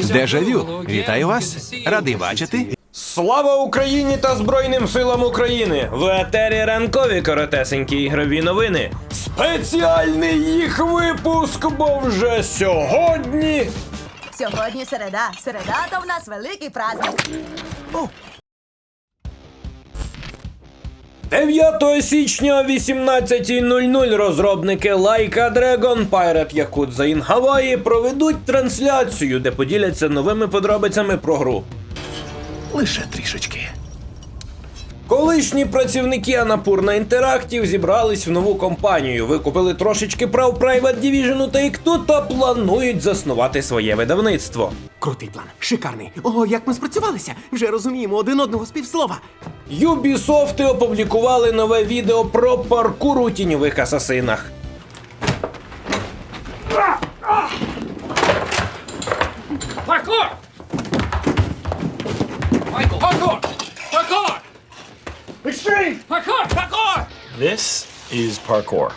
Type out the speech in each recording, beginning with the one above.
Дежавю, вітаю вас. Радий бачити. Слава Україні та Збройним силам України! В етері ранкові коротесенькі ігрові новини. Спеціальний їх випуск, бо вже сьогодні. Сьогодні середа. Середа то в нас великий праздник. 9 січня о 18.00 розробники Laika Dragon Pirate Yakuza in Hawaii проведуть трансляцію, де поділяться новими подробицями про гру. Лише трішечки. Колишні працівники Анапурна Interactive зібрались в нову компанію, викупили трошечки прав Private Division та Take-Two та планують заснувати своє видавництво. Крутий план, шикарний. Ого, як ми спрацювалися! Вже розуміємо один одного з півслова. Ubisoft опублікували нове відео про паркур у тіньових асасинах. Parkour! Michael! Parkour! Parkour! Extreme! Parkour! Parkour! This is parkour.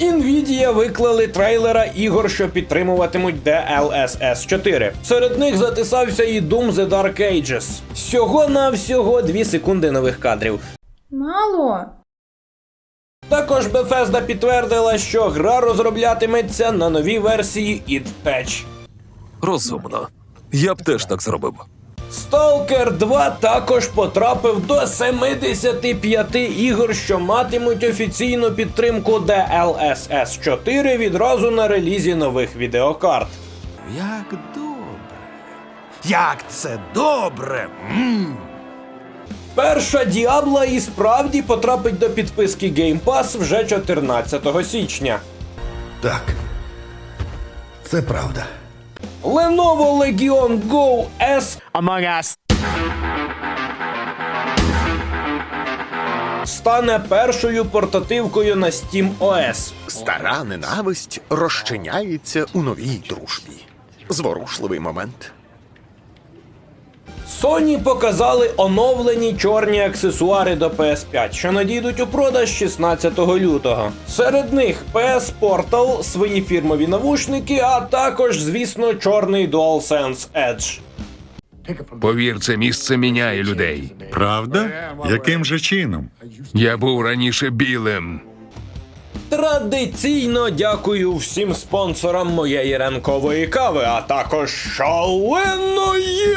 Nvidia виклали трейлера ігор, що підтримуватимуть DLSS 4. Серед них затисався і Doom The Dark Ages. Всього навсього 2 секунди нових кадрів. Мало. Також Bethesda підтвердила, що гра розроблятиметься на новій версії id Patch. Розумно. Я б теж так зробив. Stalker 2 також потрапив до 75 ігор, що матимуть офіційну підтримку DLSS 4 відразу на релізі нових відеокарт. Як добре. Як це добре. м Перша Діабла і справді потрапить до підписки Game Pass вже 14 січня. Так. Це правда. Lenovo Legion Go S стане першою портативкою на Steam OS. Стара ненависть розчиняється у новій дружбі. Зворушливий момент. Sony показали оновлені чорні аксесуари до PS5, що надійдуть у продаж 16 лютого. Серед них PS Portal, свої фірмові навушники, а також, звісно, чорний DualSense Edge. Повір, це місце міняє людей. Правда? Яким же чином? Я був раніше білим. Традиційно дякую всім спонсорам моєї ранкової кави, а також шаленої